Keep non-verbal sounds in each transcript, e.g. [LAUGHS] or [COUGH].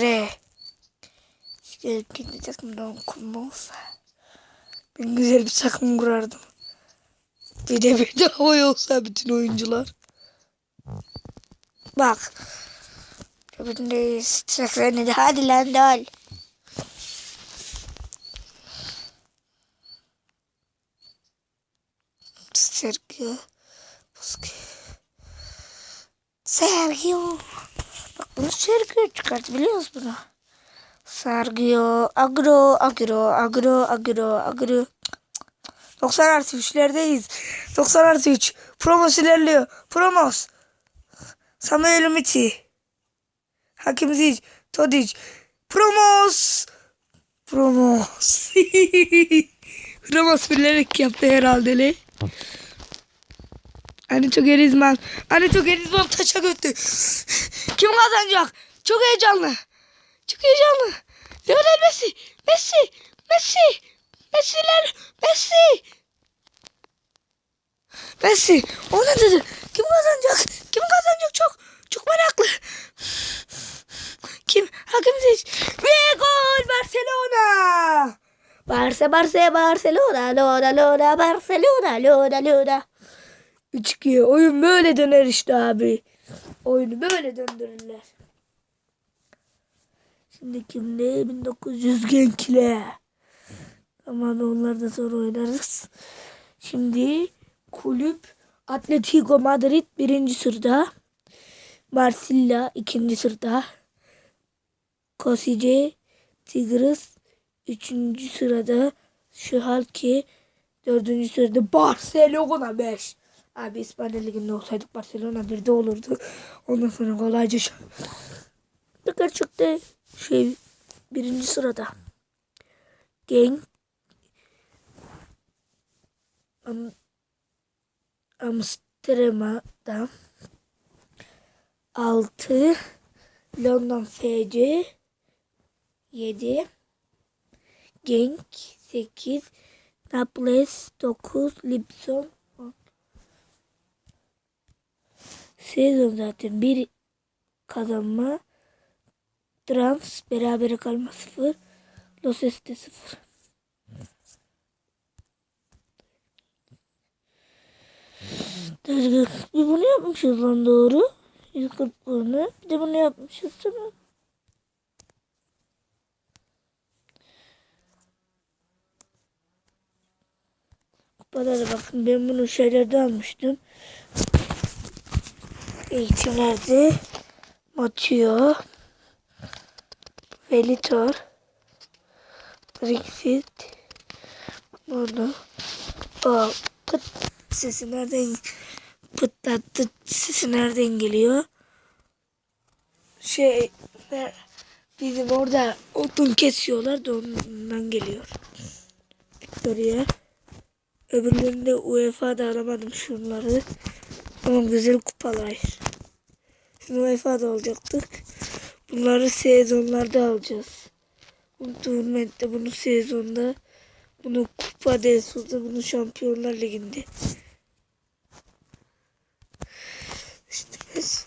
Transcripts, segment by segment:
Re. İşte kendi takımdan kurma olsa. Ben güzel bir takım kurardım. Bir de bir de havaya olsa bütün oyuncular. Bak. Öbüründeyiz. Sakranı da hadi lan dal. Sergio. Sergio. Bunu Sergio çıkart biliyor musun bunu? Sergio. Agro, agro, agro, agro, agro. 90 artı 3'lerdeyiz. 90 artı 3. Promos ilerliyor. Promos. Samuel Umiti. Hakim Zic. Todic. Promos. Promos. [LAUGHS] Promos bilerek yaptı herhalde. Ne? Anito Gerizman. Anito Gerizman taça götü. Kim kazanacak? Çok heyecanlı. Çok heyecanlı. Lionel Messi. Messi. Messi. Messi'ler. Messi. Messi. O ne dedi? Kim kazanacak? Kim kazanacak? Çok çok meraklı. Kim? Hakim Ziyech. Ve gol Barcelona. Barça Barça Barcelona Lona Lona Barcelona Lona Lona 3-2 oyun böyle döner işte abi. Oyunu böyle döndürürler. Şimdi kimle? 1900 genkle. Aman onlar da sonra oynarız. Şimdi kulüp Atletico Madrid birinci sırada. Marsilya ikinci sırada. Kosice Tigres üçüncü sırada. Şuhalki dördüncü sırada. Barcelona 5. Abi İspanya Ligi'nde olsaydık Barcelona 1'de olurdu. Ondan sonra kolayca şu. Tekrar çıktı. Şey birinci sırada. Genk. Am Amsterdam'da. 6 London FC 7 Genk. 8 Naples. 9 Lipson Sezon zaten bir kazanma Trans berabere kalma 0 Los Este 0 Dergi bir bunu yapmışız lan doğru. 140 bunu. Bir de bunu yapmışız tamam. Kupalara bakın ben bunu şeylerde almıştım. Eğitimlerde Mateo Velitor Brexit Bunu O pıt sesi nereden pıtlattı sesi nereden geliyor? Şey bizim orada odun kesiyorlar da ondan geliyor. Victoria. Öbürlerinde UEFA'da aramadım şunları. Ama güzel kupalar. Şunu UEFA'da alacaktık. Bunları sezonlarda alacağız. Bunu turnuvette, bunu sezonda. Bunu kupa desuda, bunu şampiyonlar liginde. İşte biz.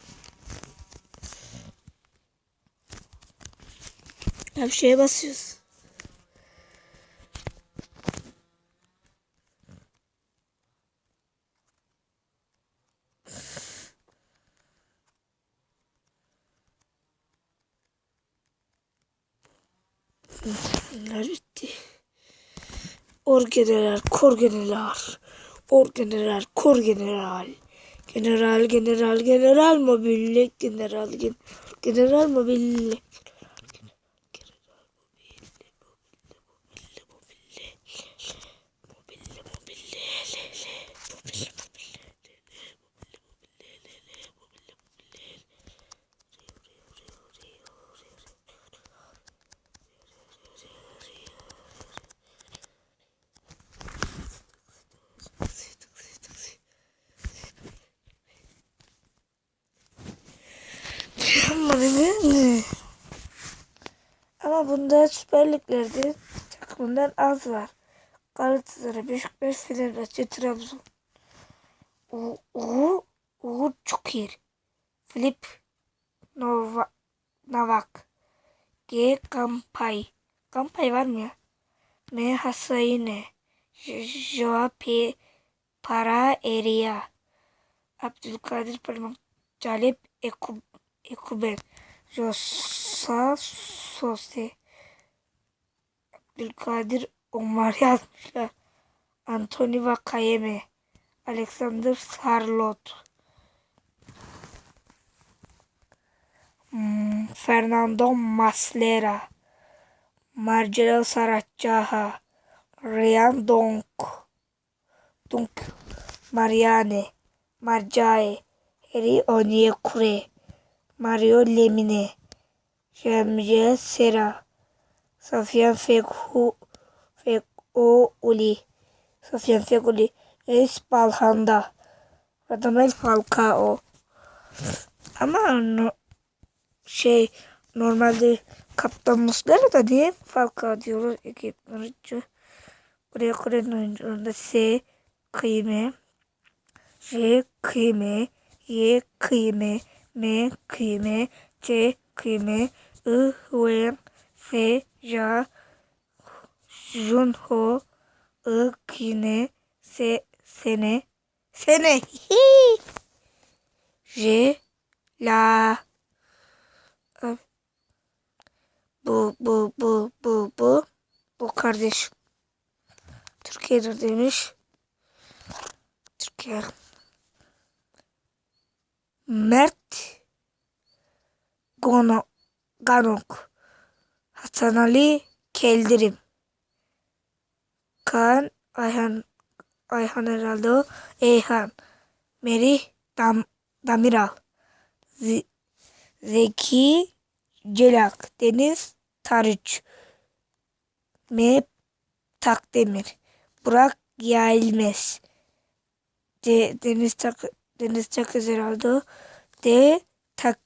Her şeye basıyoruz. Bunlar bitti. Orgeneral, korgeneral, orgeneral, korgeneral, general, general, general mobilli, general, gen, general mobilli. Ama ne? Ama bunda Süper Lig'lerde takımından az var. Galatasaray, Beşiktaş, Fenerbahçe, Trabzon. O, o çok iyi. Filip Nova, Navak. G. Gampay. Gampay var mı ya? M. Hasayne. Joa P. Para Eria. Abdülkadir Parmak. Calip Ekub, Ekuben. Josa Sose. Abdülkadir Omar yazmışlar. Anthony Vakayeme. Alexander Sarlot. Hmm, Fernando Maslera. Marcelo Saraccaha. Ryan Donk. Dunk. Mariane. Marcae. Harry Onyekure. Mario Lemine. Cemce Sera. Safiyan Fekhu. Fekhu Uli. Safiyan Fekuli. Reis Balhanda. Radamel Falcao. Ama no- şey normalde Kaptan Muslera da niye Falcao diyoruz ekip oyuncu. Buraya Kore'nin oyuncularında S kıyme J kıyme Y kıyme M kıyme C kıyme I Wen F Ja Junho I kine Se Sene Sene [LAUGHS] Hi J La bu bu bu bu bu bu kardeş Türkiye'dir demiş. Türkiye. Mert Gono Ganok Hasan Ali Keldirim Kaan Ayhan Ayhan herhalde o. Eyhan Merih Dam, Damiral Z- Zeki Celak Deniz Tarıç M. Takdemir Burak Yayılmez D. Deniz Tak Deniz Takız herhalde o. D. Tak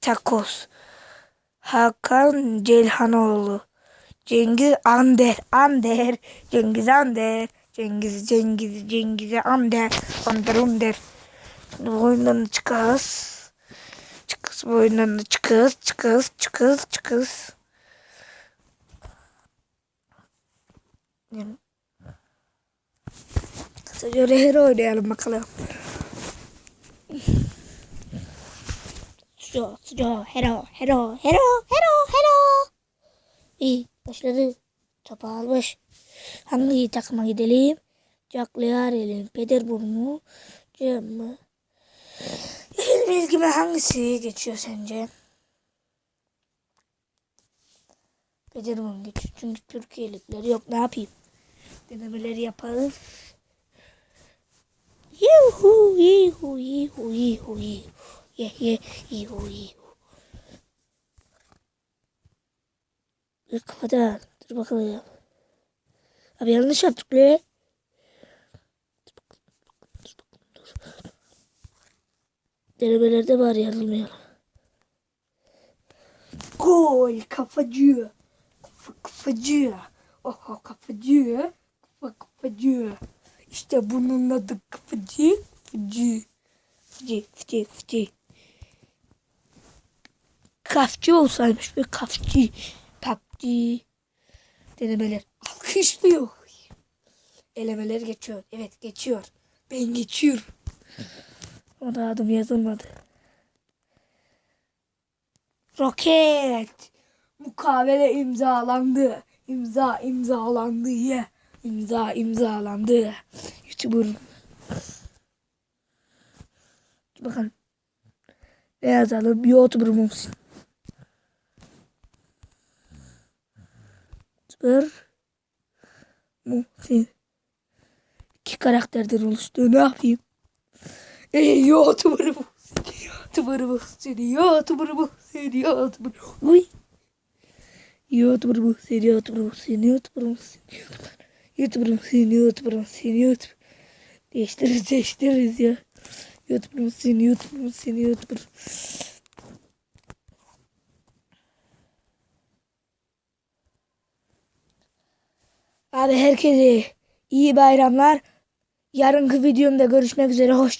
Takos Hakan Celhanoğlu. Cengiz Ander Ander Cengiz Ander Cengiz Cengiz Cengiz Ander Ander Ander. Bu oyundan çıkarız Çıkız bu oyundan da çıkız çıkız çıkız çıkız. Kısaca rehber oynayalım bakalım. Suco, suco, hero, hero, hero, hero, hero. İyi, başladı. Topu almış. Hangi takıma gidelim? Jack Learel'in Peterborough mu? Cem mi? İlmi ilgime hangisi geçiyor sence? Peterborough geçiyor. Çünkü Türkiye'likleri yok. Ne yapayım? Denemeleri yapalım. Yuhu, yuhu, yuhu, yuhu, yuhu. Ye, ye, yuhu, yuhu. Dur kafadan. Dur bakalım. Abi yanlış yaptık le. Denemelerde bari yanılmayalım. Gol kafacı. Kafa kafacı. Oho kafacı. Kafa kafacı. İşte bunun adı kafacı. Kafacı. Kafacı. Kafacı. Kafacı. Kafçı olsaymış bir kafçı. Kafçı. Denemeler. Alkışlıyor. Elemeler geçiyor. Evet geçiyor. Ben geçiyorum. O da adım yazılmadı. Roket. Mukavele imzalandı. İmza imzalandı ye. İmza imzalandı. YouTuber. Bakın. Ne yazalım? YouTuber musun? YouTuber. Muhsin. İki karakterden oluştu. Ne yapayım? Ey YouTuber bu. YouTuber bu seni. YouTuber bu seni. YouTuber. Uy. YouTuber bu seni. YouTuber bu seni. YouTuber bu seni. YouTuber bu seni. YouTuber bu seni. YouTuber. Değiştiririz değiştiririz ya. YouTuber bu seni. YouTuber bu seni. YouTuber. Abi herkese iyi bayramlar. Yarınki videomda görüşmek üzere. Hoşça